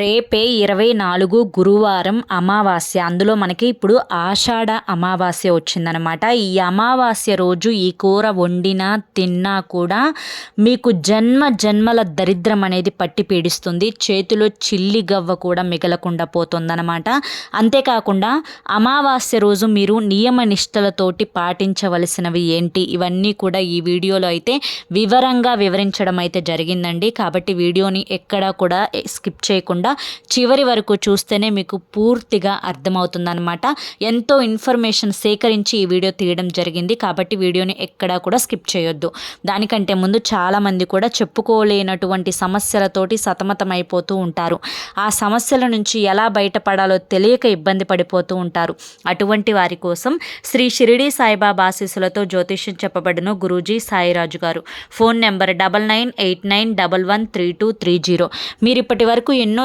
రేపే ఇరవై నాలుగు గురువారం అమావాస్య. అందులో మనకి ఇప్పుడు ఆషాఢ అమావాస్య వచ్చిందనమాట ఈ అమావాస్య రోజు ఈ కూర వండినా తిన్నా కూడా మీకు జన్మ జన్మల దరిద్రం అనేది పట్టి పీడిస్తుంది. చేతిలో చిల్లి గవ్వ కూడా మిగలకుండా పోతుందనమాట అంతేకాకుండా అమావాస్య రోజు మీరు నియమ నిష్టలతోటి పాటించవలసినవి ఏంటి? ఇవన్నీ కూడా ఈ వీడియోలో అయితే వివరంగా వివరించడం అయితే జరిగిందండి. కాబట్టి వీడియోని ఎక్కడా కూడా స్కిప్ చేయకుండా చివరి వరకు చూస్తేనే మీకు పూర్తిగా అర్థమవుతుందనమాట ఎంతో ఇన్ఫర్మేషన్ సేకరించి ఈ వీడియో తీయడం జరిగింది. కాబట్టి వీడియోని ఎక్కడా కూడా స్కిప్ చేయొద్దు. దానికంటే ముందు చాలామంది కూడా చెప్పుకోలేనటువంటి సమస్యలతోటి సతమతమైపోతూ ఉంటారు. ఆ సమస్యల నుంచి ఎలా బయటపడాలో తెలియక ఇబ్బంది పడిపోతూ ఉంటారు. అటువంటి వారి కోసం శ్రీ షిరిడి సాయిబాబా ఆశీస్సులతో జ్యోతిష్యం చెప్పబడిన గురూజీ సాయిరాజు గారు. Phone number double nine eight nine double one three two three zero. మీరు ఇప్పటి వరకు ఎన్నో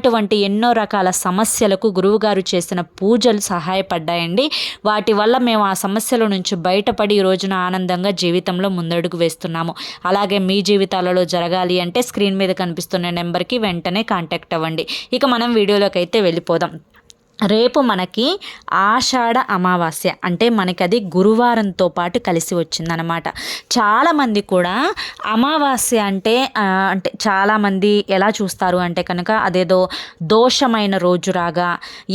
అటువంటి ఎన్నో రకాల సమస్యలకు గురువుగారు చేసిన పూజలు సహాయపడ్డాయండి. వాటి వల్ల మేము ఆ సమస్యల నుంచి బయటపడి ఈ రోజున ఆనందంగా జీవితంలో ముందడుగు వేస్తున్నాము. అలాగే మీ జీవితాలలో జరగాలి అంటే స్క్రీన్ మీద కనిపిస్తున్న నెంబర్కి వెంటనే కాంటాక్ట్ అవ్వండి. ఇక మనం వీడియోలోకి అయితే వెళ్ళిపోదాం. రేపు మనకి ఆషాఢ అమావాస్య అంటే మనకి అది గురువారంతో పాటు కలిసి వచ్చిందనమాట చాలామంది కూడా అమావాస్య అంటే అంటే చాలామంది ఎలా చూస్తారు అంటే కనుక అదేదో దోషమైన రోజు రాగా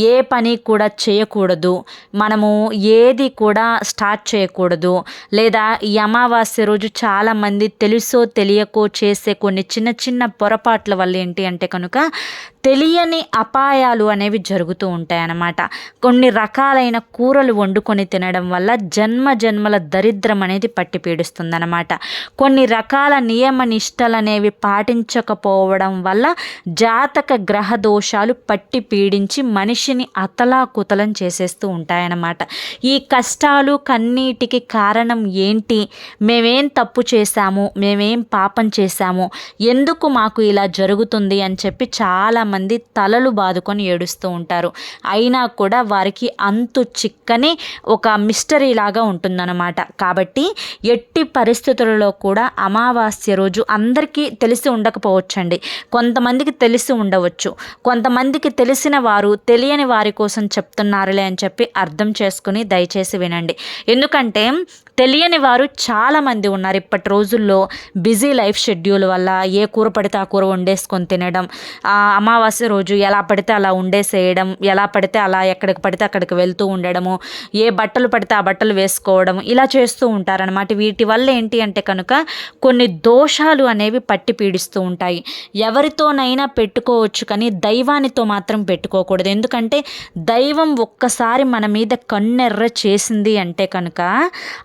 ఏ పని కూడా చేయకూడదు మనము ఏది కూడా స్టార్ట్ చేయకూడదు లేదా ఈ అమావాస్య రోజు చాలామంది తెలుసో తెలియకో చేసే కొన్ని చిన్న చిన్న పొరపాట్ల వల్ల ఏంటి అంటే కనుక తెలియని అపాయాలు అనేవి జరుగుతూ ఉంటాయి. ఉంటాయన్నమాట. కొన్ని రకాలైన కూరలు వండుకొని తినడం వల్ల జన్మ జన్మల దరిద్రం అనేది పట్టి పీడిస్తుందన్నమాట. కొన్ని రకాల నియమ నిష్టలు అనేవి పాటించకపోవడం వల్ల జాతక గ్రహ దోషాలు పట్టి పీడించి మనిషిని అతలాకుతలం చేసేస్తూ ఉంటాయన్నమాట. ఈ కష్టాలు కన్నీటికి కారణం ఏంటి? మేమేం తప్పు చేశాము? మేమేం పాపం చేశాము? ఎందుకు మాకు ఇలా జరుగుతుంది అని చెప్పి చాలామంది తలలు బాదుకొని ఏడుస్తూ ఉంటారు. అయినా కూడా వారికి అంతు చిక్కని ఒక మిస్టరీ లాగా ఉంటుందన్నమాట. కాబట్టి ఎట్టి పరిస్థితులలో కూడా అమావాస్య రోజు అందరికీ తెలిసి ఉండకపోవచ్చండి. కొంతమందికి తెలిసి ఉండవచ్చు. కొంతమందికి తెలిసిన వారు తెలియని వారి కోసం చెప్తున్నారులే అని చెప్పి అర్థం చేసుకుని దయచేసి వినండి. ఎందుకంటే తెలియని వారు చాలామంది ఉన్నారు ఇప్పటి రోజుల్లో బిజీ లైఫ్ షెడ్యూల్ వల్ల ఏ కూర పడితే ఆ కూర వండేసుకొని తినడం అమావాస్య రోజు ఎలా పడితే అలా ఉండేసేయడం ఎలా పడితే అలా ఎక్కడికి పడితే అక్కడికి వెళ్తూ ఉండడము ఏ బట్టలు పడితే ఆ బట్టలు వేసుకోవడం ఇలా చేస్తూ ఉంటారనమాట వీటి వల్ల ఏంటి అంటే కనుక కొన్ని దోషాలు అనేవి పట్టి పీడిస్తూ ఉంటాయి. ఎవరితోనైనా పెట్టుకోవచ్చు కానీ దైవానితో మాత్రం పెట్టుకోకూడదు. ఎందుకంటే దైవం ఒక్కసారి మన మీద కన్నెర్ర చేసింది అంటే కనుక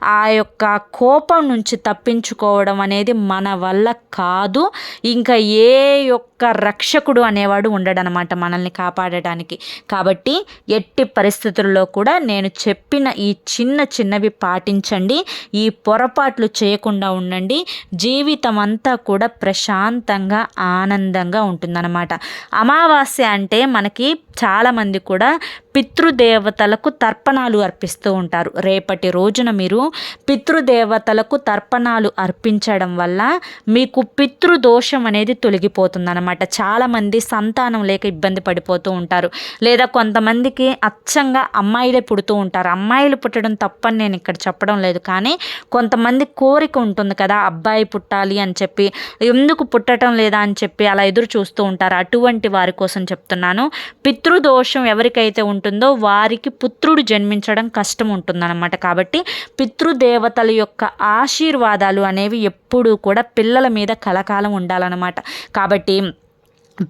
ఆ ఆ యొక్క కోపం నుంచి తప్పించుకోవడం అనేది మన వల్ల కాదు. ఇంకా ఏ యొక్క రక్షకుడు అనేవాడు ఉండడనమాట మనల్ని కాపాడటానికి. కాబట్టి ఎట్టి పరిస్థితుల్లో కూడా నేను చెప్పిన ఈ చిన్న చిన్నవి పాటించండి. ఈ పొరపాట్లు చేయకుండా ఉండండి. జీవితం అంతా కూడా ప్రశాంతంగా ఆనందంగా ఉంటుందన్నమాట. అమావాస్య అంటే మనకి చాలామంది కూడా పితృదేవతలకు తర్పణాలు అర్పిస్తూ ఉంటారు. రేపటి రోజున మీరు పితృదేవతలకు తర్పణాలు అర్పించడం వల్ల మీకు పితృదోషం అనేది తొలగిపోతుందన్నమాట. చాలామంది సంతానం లేక ఇబ్బంది పడిపోతూ ఉంటారు. లేదా కొంతమందికి అచ్చంగా అమ్మాయిలే పుడుతూ ఉంటారు. అమ్మాయిలు పుట్టడం తప్పని నేను ఇక్కడ చెప్పడం లేదు. కానీ కొంతమంది కోరిక ఉంటుంది కదా అబ్బాయి పుట్టాలి అని చెప్పి ఎందుకు పుట్టడం లేదా అని చెప్పి అలా ఎదురు చూస్తూ ఉంటారు. అటువంటి వారి కోసం చెప్తున్నాను. పితృదోషం ఎవరికైతే ఉంటుందో వారికి పుత్రుడు జన్మించడం కష్టం ఉంటుందన్నమాట కాబట్టి పితృదేవతల యొక్క ఆశీర్వాదాలు అనేవి ఎప్పుడూ కూడా పిల్లల మీద కలకాలం ఉండాలన్నమాట. కాబట్టి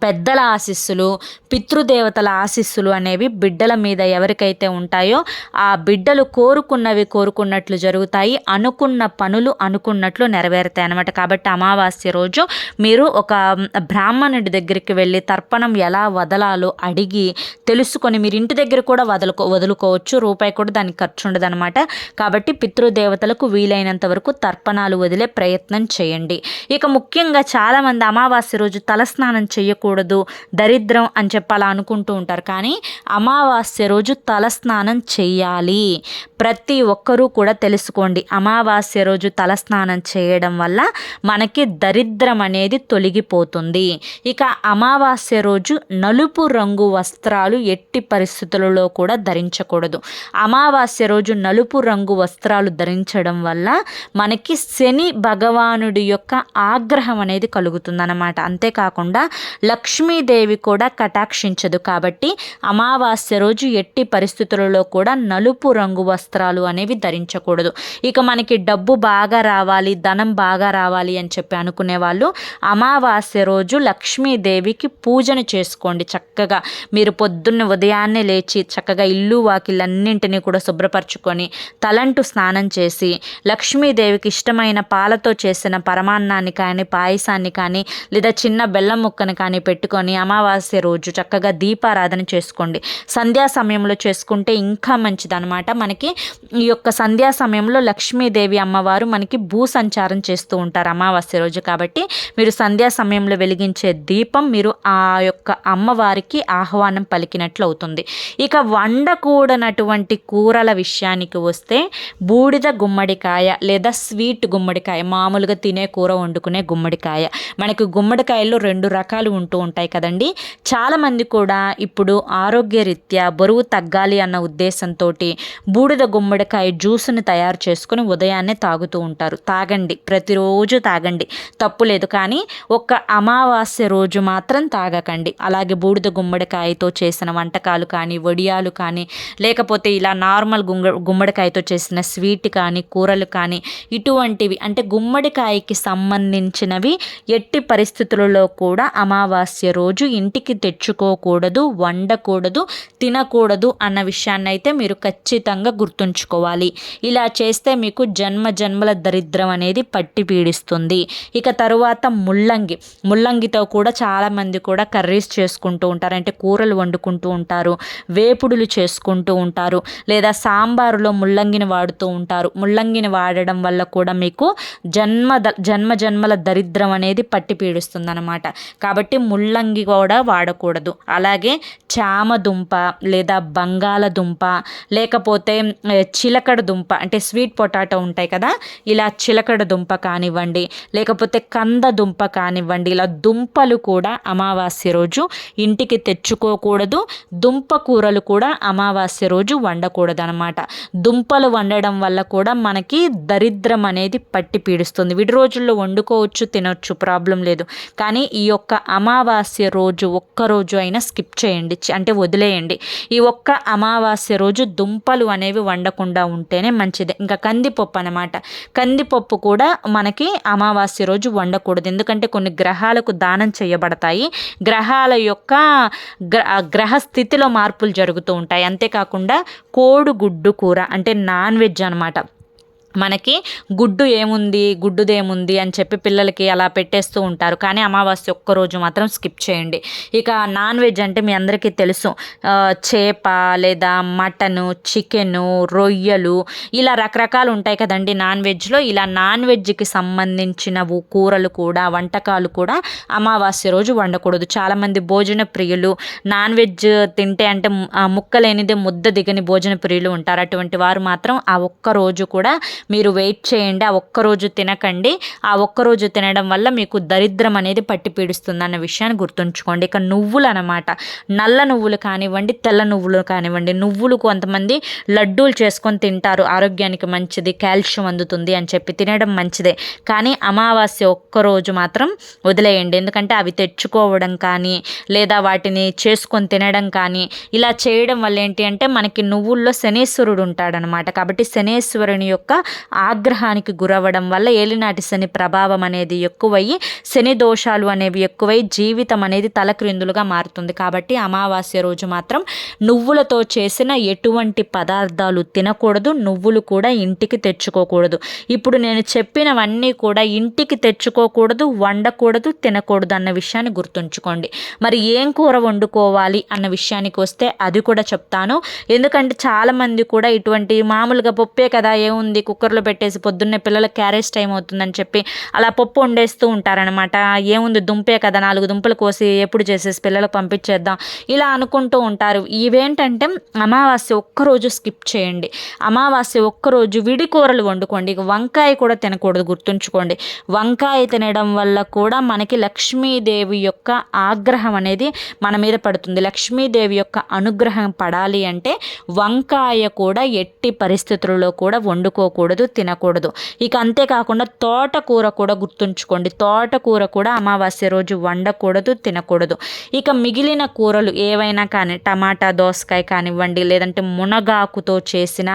పెద్దల ఆశీస్సులు పితృదేవతల ఆశీస్సులు అనేవి బిడ్డల మీద ఎవరికైతే ఉంటాయో ఆ బిడ్డలు కోరుకున్నవి కోరుకున్నట్లు జరుగుతాయి. అనుకున్న పనులు అనుకున్నట్లు నెరవేరుతాయి అనమాట కాబట్టి అమావాస్య రోజు మీరు ఒక బ్రాహ్మణుడి దగ్గరికి వెళ్ళి తర్పణం ఎలా వదలాలో అడిగి తెలుసుకొని మీరు ఇంటి దగ్గర కూడా వదలుకో వదులుకోవచ్చు. రూపాయి కూడా దానికి ఖర్చు ఉండదన్నమాట. కాబట్టి పితృదేవతలకు వీలైనంత వరకు తర్పణాలు వదిలే ప్రయత్నం చేయండి. ఇక ముఖ్యంగా చాలామంది అమావాస్య రోజు తలస్నానం చేయకూడదు దరిద్రం అని చెప్పి అలా అనుకుంటూ ఉంటారు. కానీ అమావాస్య రోజు తలస్నానం చేయాలి. ప్రతి ఒక్కరూ కూడా తెలుసుకోండి అమావాస్య రోజు తలస్నానం చేయడం వల్ల మనకి దరిద్రం అనేది తొలగిపోతుంది. ఇక అమావాస్య రోజు నలుపు రంగు వస్త్రాలు ఎట్టి పరిస్థితులలో కూడా ధరించకూడదు. అమావాస్య రోజు నలుపు రంగు వస్త్రాలు ధరించడం వల్ల మనకి శని భగవానుడి యొక్క ఆగ్రహం అనేది కలుగుతుందన్నమాట. అంతేకాకుండా లక్ష్మీదేవి కూడా కటాక్షించదు కాబట్టి అమావాస్య రోజు ఎట్టి పరిస్థితులలో కూడా నలుపు రంగు వస్త్రాలు అనేవి ధరించకూడదు. ఇక మనకి డబ్బు బాగా రావాలి ధనం బాగా రావాలి అని చెప్పి అనుకునే వాళ్ళు అమావాస్య రోజు లక్ష్మీదేవికి పూజను చేసుకోండి చక్కగా. మీరు పొద్దున్న ఉదయాన్నే లేచి చక్కగా ఇల్లు వాకిళ్ళన్నింటినీ కూడా శుభ్రపరచుకొని తలంటు స్నానం చేసి లక్ష్మీదేవికి ఇష్టమైన పాలతో చేసిన పరమాన్నాన్ని కానీ పాయసాన్ని కానీ లేదా చిన్న బెల్లం ముక్కను కానీ పెట్టుకొని అమావాస్య రోజు చక్కగా దీపారాధన చేసుకోండి. సంధ్యా సమయంలో చేసుకుంటే ఇంకా మంచిదనమాట మనకి ఈ యొక్క సంధ్యా సమయంలో లక్ష్మీదేవి అమ్మవారు మనకి భూ సంచారం చేస్తూ ఉంటారు అమావాస్య రోజు కాబట్టి మీరు సంధ్యా సమయంలో వెలిగించే దీపం మీరు ఆ యొక్క అమ్మవారికి ఆహ్వానం పలికినట్లు అవుతుంది. ఇక వండకూడనటువంటి కూరల విషయానికి వస్తే బూడిద గుమ్మడికాయ లేదా స్వీట్ గుమ్మడికాయ మామూలుగా తినే కూర వండుకునే గుమ్మడికాయ. మనకి గుమ్మడికాయల్లో రెండు రకాలు ఉంటూ ఉంటాయి కదండి. చాలామంది కూడా ఇప్పుడు ఆరోగ్యరీత్యా బరువు తగ్గాలి అన్న ఉద్దేశంతో బూడిద గుమ్మడికాయ జ్యూస్ని తయారు చేసుకుని ఉదయాన్నే తాగుతూ ఉంటారు. తాగండి. ప్రతిరోజు తాగండి. తప్పు లేదు. కానీ ఒక్క అమావాస్య రోజు మాత్రం తాగకండి. అలాగే బూడిద గుమ్మడికాయతో చేసిన వంటకాలు కానీ వడియాలు కానీ లేకపోతే ఇలా నార్మల్ గుంగ గుమ్మడికాయతో చేసిన స్వీట్ కానీ కూరలు కానీ ఇటువంటివి అంటే గుమ్మడికాయకి సంబంధించినవి ఎట్టి పరిస్థితులలో కూడా అమావాస్య రోజు ఇంటికి తెచ్చుకోకూడదు వండకూడదు తినకూడదు అన్న విషయాన్ని అయితే మీరు ఖచ్చితంగా గుర్తుంచుకోవాలి. ఇలా చేస్తే మీకు జన్మ జన్మల దరిద్రం అనేది పట్టి పీడిస్తుంది. ఇక తరువాత ముల్లంగి. ముల్లంగితో కూడా చాలామంది కూడా కర్రీస్ చేసుకుంటూ ఉంటారు. అంటే కూరలు వండుకుంటూ ఉంటారు వేపుడులు చేసుకుంటూ ఉంటారు లేదా సాంబారులో ముల్లంగిని వాడుతూ ఉంటారు. ముల్లంగిని వాడడం వల్ల కూడా మీకు జన్మ జన్మ జన్మల దరిద్రం అనేది పట్టి పీడిస్తుంది అనమాట కాబట్టి ముల్లంగి కూడా వాడకూడదు. అలాగే చామదుంప లేదా బంగాళదుంప లేకపోతే చిలకడ దుంప అంటే స్వీట్ పొటాటో ఉంటాయి కదా ఇలా చిలకడ దుంప కానివ్వండి లేకపోతే కంద దుంప కానివ్వండి ఇలా దుంపలు కూడా అమావాస్య రోజు ఇంటికి తెచ్చుకోకూడదు. దుంప కూరలు కూడా అమావాస్య రోజు వండకూడదు అనమాట దుంపలు వండడం వల్ల కూడా మనకి దరిద్రం అనేది పట్టి పీడిస్తుంది. విడి రోజుల్లో వండుకోవచ్చు తినొచ్చు ప్రాబ్లం లేదు. కానీ ఈ యొక్క అమావాస్య రోజు ఒక్క రోజు అయినా స్కిప్ చేయండి అంటే వదిలేయండి. ఈ ఒక్క అమావాస్య రోజు దుంపలు అనేవి వండకుండా ఉంటేనే మంచిది. ఇంకా కందిపప్పు అనమాట కందిపప్పు కూడా మనకి అమావాస్య రోజు వండకూడదు. ఎందుకంటే కొన్ని గ్రహాలకు దానం చేయబడతాయి. గ్రహాల యొక్క గ్రహ స్థితిలో మార్పులు జరుగుతూ ఉంటాయి. అంతేకాకుండా కోడిగుడ్డు కూర అంటే నాన్ వెజ్ అనమాట మనకి గుడ్డు ఏముంది గుడ్డుదేముంది అని చెప్పి పిల్లలకి అలా పెట్టేస్తూ ఉంటారు. కానీ అమావాస్య ఒక్కరోజు మాత్రం స్కిప్ చేయండి. ఇక నాన్ వెజ్ అంటే మీ అందరికీ తెలుసు. చేప లేదా మటను చికెను రొయ్యలు ఇలా రకరకాలు ఉంటాయి కదండి నాన్ వెజ్లో. ఇలా నాన్ వెజ్కి సంబంధించిన కూరలు కూడా వంటకాలు కూడా అమావాస్య రోజు వండకూడదు. చాలామంది భోజన ప్రియులు నాన్ వెజ్ తింటే అంటే ముక్కలేనిదే ముద్ద దిగని భోజన ప్రియులు ఉంటారు. అటువంటి వారు మాత్రం ఆ ఒక్క రోజు కూడా మీరు వెయిట్ చేయండి ఆ ఒక్కరోజు తినకండి. ఆ ఒక్కరోజు తినడం వల్ల మీకు దరిద్రం అనేది పట్టి పీడిస్తుంది అన్న విషయాన్ని గుర్తుంచుకోండి. ఇక నువ్వులు అనమాట నల్ల నువ్వులు కానివ్వండి తెల్ల నువ్వులు కానివ్వండి నువ్వులు కొంతమంది లడ్డూలు చేసుకొని తింటారు. ఆరోగ్యానికి మంచిది కాల్షియం అందుతుంది అని చెప్పి తినడం మంచిదే. కానీ అమావాస్య ఒక్కరోజు మాత్రం వదిలేయండి. ఎందుకంటే అవి తెచ్చుకోవడం కానీ లేదా వాటిని చేసుకొని తినడం కానీ ఇలా చేయడం వల్ల ఏంటి అంటే మనకి నువ్వుల్లో శనేశ్వరుడు ఉంటాడనమాట కాబట్టి శనేశ్వరుని యొక్క ఆగ్రహానికి గురవ్వడం వల్ల ఏలినాటి శని ప్రభావం అనేది ఎక్కువయ్యి శని దోషాలు అనేవి ఎక్కువై జీవితం అనేది తలక్రిందులుగా మారుతుంది. కాబట్టి అమావాస్య రోజు మాత్రం నువ్వులతో చేసిన ఎటువంటి పదార్థాలు తినకూడదు నువ్వులు కూడా ఇంటికి తెచ్చుకోకూడదు. ఇప్పుడు నేను చెప్పినవన్నీ కూడా ఇంటికి తెచ్చుకోకూడదు వండకూడదు తినకూడదు అన్న విషయాన్ని గుర్తుంచుకోండి. మరి ఏం కూర వండుకోవాలి అన్న విషయానికి వస్తే అది కూడా చెప్తాను. ఎందుకంటే చాలామంది కూడా ఇటువంటి మామూలుగా పప్పే కదా ఏముంది కుక్కర్లో పెట్టేసి పొద్దున్నే పిల్లల క్యారేజ్ టైం అవుతుందని చెప్పి అలా పప్పు వండేస్తూ ఉంటారనమాట ఏముంది దుంపే కదా నాలుగు దుంపలు కోసి ఎప్పుడు చేసేసి పిల్లలకు పంపించేద్దాం ఇలా అనుకుంటూ ఉంటారు. ఇవేంటంటే అమావాస్య ఒక్కరోజు స్కిప్ చేయండి. అమావాస్య ఒక్కరోజు విడి కూరలు వండుకోండి. వంకాయ కూడా తినకూడదు గుర్తుంచుకోండి. వంకాయ తినడం వల్ల కూడా మనకి లక్ష్మీదేవి యొక్క ఆగ్రహం అనేది మన మీద పడుతుంది. లక్ష్మీదేవి యొక్క అనుగ్రహం పడాలి అంటే వంకాయ కూడా ఎట్టి పరిస్థితుల్లో కూడా వండుకోకూడదు. తినకూడదు ఇక అంతేకాకుండా తోటకూర కూడా గుర్తుంచుకోండి. తోటకూర కూడా అమావాస్య రోజు వండకూడదు తినకూడదు. ఇక మిగిలిన కూరలు ఏవైనా కానీ టమాటా దోసకాయ కానివ్వండి లేదంటే మునగాకుతో చేసిన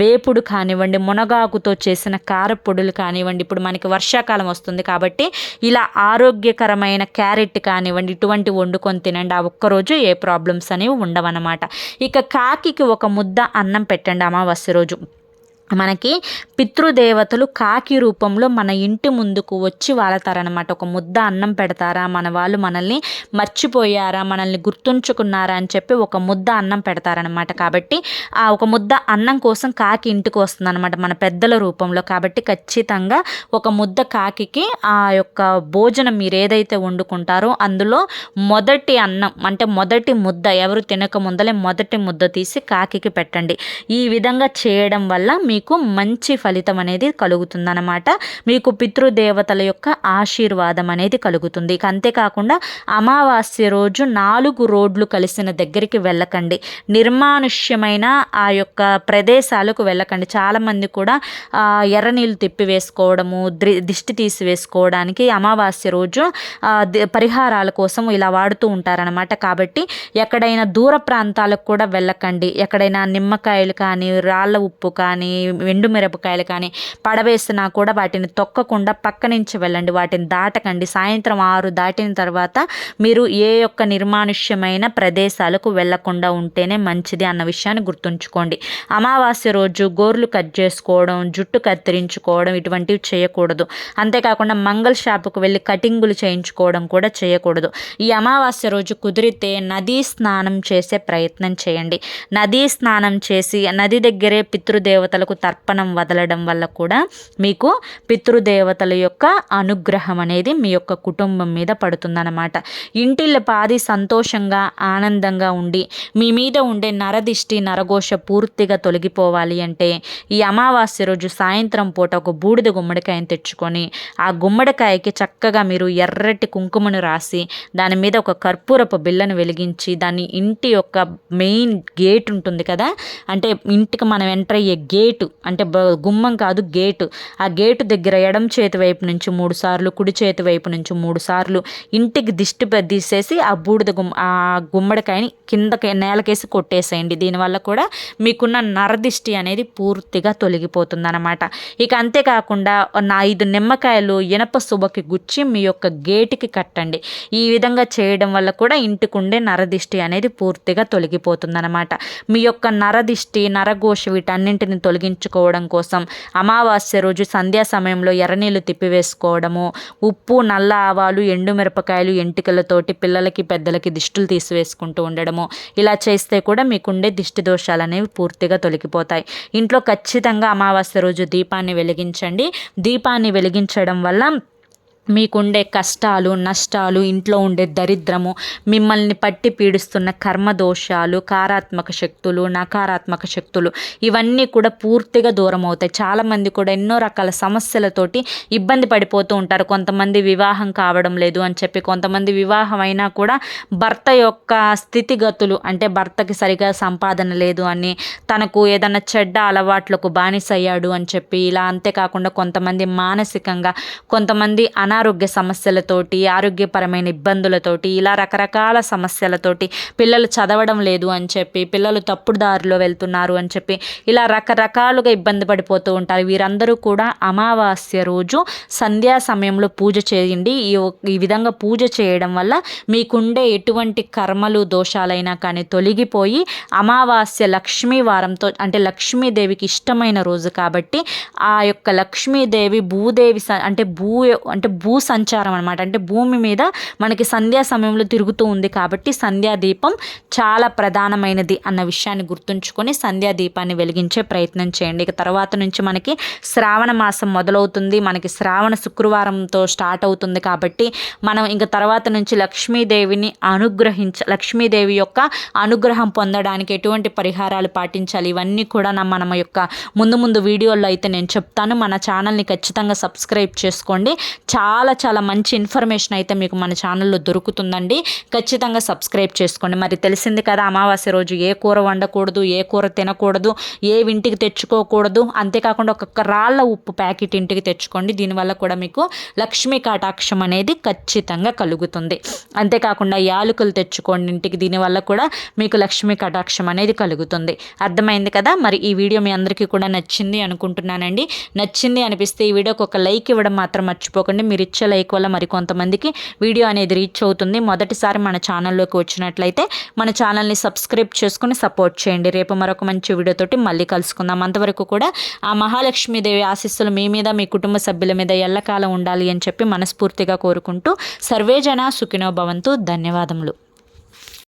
వేపుడు కానివ్వండి మునగాకుతో చేసిన కారపొడులు కానివ్వండి. ఇప్పుడు మనకి వర్షాకాలం వస్తుంది కాబట్టి ఇలా ఆరోగ్యకరమైన క్యారెట్ కానివ్వండి ఇటువంటి వండుకొని తినండి. ఆ ఒక్కరోజు ఏ ప్రాబ్లమ్స్ అనేవి ఉండవన్నమాట. ఇక కాకికి ఒక ముద్ద అన్నం పెట్టండి అమావాస్య రోజు. మనకి పితృదేవతలు కాకి రూపంలో మన ఇంటి ముందుకు వచ్చి వాళ్తారనమాట ఒక ముద్ద అన్నం పెడతారా? మన వాళ్ళు మనల్ని మర్చిపోయారా? మనల్ని గుర్తుంచుకున్నారా అని చెప్పి ఒక ముద్ద అన్నం పెడతారనమాట కాబట్టి ఆ ఒక ముద్ద అన్నం కోసం కాకి ఇంటికి వస్తుందన్నమాట మన పెద్దల రూపంలో. కాబట్టి ఖచ్చితంగా ఒక ముద్ద కాకికి ఆ యొక్క భోజనం మీరు ఏదైతే వండుకుంటారో అందులో మొదటి అన్నం అంటే మొదటి ముద్ద ఎవరు తినక ముందలే మొదటి ముద్ద తీసి కాకికి పెట్టండి. ఈ విధంగా చేయడం వల్ల మీ మీకు మంచి ఫలితం అనేది కలుగుతుందన్నమాట. మీకు పితృదేవతల యొక్క ఆశీర్వాదం అనేది కలుగుతుంది. ఇక అంతేకాకుండా అమావాస్య రోజు నాలుగు రోడ్లు కలిసిన దగ్గరికి వెళ్ళకండి. నిర్మానుష్యమైన ఆ యొక్క ప్రదేశాలకు వెళ్ళకండి. చాలామంది కూడా ఎర్ర నీళ్ళు తిప్పివేసుకోవడము దిష్టి తీసివేసుకోవడానికి అమావాస్య రోజు పరిహారాల కోసం ఇలా వాడుతూ ఉంటారనమాట కాబట్టి ఎక్కడైనా దూర ప్రాంతాలకు కూడా వెళ్ళకండి. ఎక్కడైనా నిమ్మకాయలు కానీ రాళ్ళ ఉప్పు కానీ ఎండు మిరపకాయలు కానీ పడవేసినా కూడా వాటిని తొక్కకుండా పక్క నుంచి వెళ్ళండి. వాటిని దాటకండి. సాయంత్రం ఆరు దాటిన తర్వాత మీరు ఏ యొక్క నిర్మానుష్యమైన ప్రదేశాలకు వెళ్ళకుండా ఉంటేనే మంచిది అన్న విషయాన్ని గుర్తుంచుకోండి. అమావాస్య రోజు గోర్లు కట్ చేసుకోవడం జుట్టు కత్తిరించుకోవడం ఇటువంటివి చేయకూడదు. అంతేకాకుండా మంగళ షాపుకు వెళ్ళి కటింగులు చేయించుకోవడం కూడా చేయకూడదు. ఈ అమావాస్య రోజు కుదిరితే నదీ స్నానం చేసే ప్రయత్నం చేయండి. నదీ స్నానం చేసి నది దగ్గరే పితృదేవతలకు తర్పణం వదలడం వల్ల కూడా మీకు పితృదేవతల యొక్క అనుగ్రహం అనేది మీ యొక్క కుటుంబం మీద పడుతుందన్నమాట. ఇంటిళ్ళ పాది సంతోషంగా ఆనందంగా ఉండి మీ మీద ఉండే నరదిష్టి నరఘోష పూర్తిగా తొలగిపోవాలి అంటే ఈ అమావాస్య రోజు సాయంత్రం పూట ఒక బూడిద గుమ్మడికాయను తెచ్చుకొని ఆ గుమ్మడికాయకి చక్కగా మీరు ఎర్రటి కుంకుమను రాసి దాని మీద ఒక కర్పూరపు బిల్లను వెలిగించి దాన్ని ఇంటి యొక్క మెయిన్ గేట్ ఉంటుంది కదా? అంటే ఇంటికి మనం ఎంటర్ అయ్యే గేటు అంటే గుమ్మం కాదు గేటు. ఆ గేటు దగ్గర ఎడం చేతి వైపు నుంచి మూడు సార్లు కుడి చేతి వైపు నుంచి మూడు సార్లు ఇంటికి దిష్టి తీసేసి ఆ బూడిద గుమ్మ ఆ గుమ్మడికాయని కిందకి నేలకేసి కొట్టేసేయండి. దీనివల్ల కూడా మీకున్న నరదిష్టి అనేది పూర్తిగా తొలగిపోతుంది అనమాట ఇక అంతేకాకుండా నా ఐదు నిమ్మకాయలు ఇనప శుభకి గుచ్చి మీ యొక్క గేటుకి కట్టండి. ఈ విధంగా చేయడం వల్ల కూడా ఇంటికుండే నరదిష్టి అనేది పూర్తిగా తొలగిపోతుంది అనమాట మీ యొక్క నరదిష్టి నరఘోష వీటన్నింటిని తొలగించుకో చేసుకోవడం కోసం అమావాస్య రోజు సంధ్యా సమయంలో ఎర్రనీళ్ళు తిప్పివేసుకోవడము ఉప్పు నల్ల ఆవాలు ఎండుమిరపకాయలు ఎంటికలతోటి పిల్లలకి పెద్దలకి దిష్టులు తీసివేసుకుంటూ ఉండడము. ఇలా చేస్తే కూడా మీకుండే దిష్టి దోషాలు అనేవి పూర్తిగా తొలగిపోతాయి. ఇంట్లో ఖచ్చితంగా అమావాస్య రోజు దీపాన్ని వెలిగించండి. దీపాన్ని వెలిగించడం వల్ల మీకుండే కష్టాలు నష్టాలు ఇంట్లో ఉండే దరిద్రము మిమ్మల్ని పట్టి పీడిస్తున్న కర్మదోషాలు కారాత్మక శక్తులు నకారాత్మక శక్తులు ఇవన్నీ కూడా పూర్తిగా దూరం అవుతాయి చాలామంది కూడా ఎన్నో రకాల సమస్యలతోటి ఇబ్బంది పడిపోతూ ఉంటారు. కొంతమంది వివాహం కావడం లేదు అని చెప్పి కొంతమంది వివాహం అయినా కూడా భర్త యొక్క స్థితిగతులు అంటే భర్తకి సరిగా సంపాదన లేదు అని తనకు ఏదైనా చెడ్డ అలవాట్లకు బానిసయ్యాడు అని చెప్పి ఇలా అంతేకాకుండా కొంతమంది మానసికంగా కొంతమంది అనా అనారోగ్య సమస్యలతోటి ఆరోగ్యపరమైన ఇబ్బందులతోటి ఇలా రకరకాల సమస్యలతోటి పిల్లలు చదవడం లేదు అని చెప్పి పిల్లలు తప్పుడు దారిలో వెళ్తున్నారు అని చెప్పి ఇలా రకరకాలుగా ఇబ్బంది పడిపోతూ ఉంటారు. వీరందరూ కూడా అమావాస్య రోజు సంధ్యా సమయంలో పూజ చేయండి. ఈ ఈ విధంగా పూజ చేయడం వల్ల మీకుండే ఎటువంటి కర్మలు దోషాలైనా కానీ తొలగిపోయి అమావాస్య లక్ష్మీ వారంతో అంటే లక్ష్మీదేవికి ఇష్టమైన రోజు కాబట్టి ఆ యొక్క లక్ష్మీదేవి భూదేవి అంటే భూ అంటే భూ సంచారం అనమాట అంటే భూమి మీద మనకి సంధ్యా సమయంలో తిరుగుతూ ఉంది కాబట్టి సంధ్యా దీపం చాలా ప్రధానమైనది అన్న విషయాన్ని గుర్తుంచుకొని సంధ్యా దీపాన్ని వెలిగించే ప్రయత్నం చేయండి. ఇక తర్వాత నుంచి మనకి శ్రావణ మాసం మొదలవుతుంది. మనకి శ్రావణ శుక్రవారంతో స్టార్ట్ అవుతుంది కాబట్టి మనం ఇంకా తర్వాత నుంచి లక్ష్మీదేవిని అనుగ్రహించ లక్ష్మీదేవి యొక్క అనుగ్రహం పొందడానికి ఎటువంటి పరిహారాలు పాటించాలి? ఇవన్నీ కూడా మన యొక్క ముందు ముందు వీడియోల్లో అయితే నేను చెప్తాను. మన ఛానల్ని ఖచ్చితంగా సబ్స్క్రైబ్ చేసుకోండి. చాలా చాలా చాలా మంచి ఇన్ఫర్మేషన్ అయితే మీకు మన ఛానల్లో దొరుకుతుందండి. ఖచ్చితంగా సబ్స్క్రైబ్ చేసుకోండి. మరి తెలిసింది కదా అమావాస్య రోజు ఏ కూర వండకూడదు ఏ కూర తినకూడదు ఏ ఇంటికి తెచ్చుకోకూడదు. అంతేకాకుండా ఒక్కొక్క రాళ్ళ ఉప్పు ప్యాకెట్ ఇంటికి తెచ్చుకోండి. దీనివల్ల కూడా మీకు లక్ష్మీ కటాక్షం అనేది ఖచ్చితంగా కలుగుతుంది. అంతేకాకుండా యాలకులు తెచ్చుకోండి ఇంటికి. దీనివల్ల కూడా మీకు లక్ష్మీ కటాక్షం అనేది కలుగుతుంది. అర్థమైంది కదా? మరి ఈ వీడియో మీ అందరికీ కూడా నచ్చింది అనుకుంటున్నానండి. నచ్చింది అనిపిస్తే ఈ వీడియోకి ఒక లైక్ ఇవ్వడం మాత్రం మర్చిపోకండి. మీరు ఇచ్చే లైక్ వల్ల మరి కొంతమందికి వీడియో అనేది రీచ్ అవుతుంది. మొదటిసారి మన ఛానల్లోకి వచ్చినట్లయితే మన ఛానల్ని సబ్స్క్రైబ్ చేసుకుని సపోర్ట్ చేయండి. రేపు మరొక మంచి వీడియోతోటి మళ్ళీ కలుసుకుందాం. అంతవరకు కూడా ఆ మహాలక్ష్మీదేవి ఆశీస్సులు మీ మీద మీ కుటుంబ సభ్యుల మీద ఎల్లకాలం ఉండాలి అని చెప్పి మనస్ఫూర్తిగా కోరుకుంటూ సర్వేజన సుఖినో భవంతు. ధన్యవాదములు.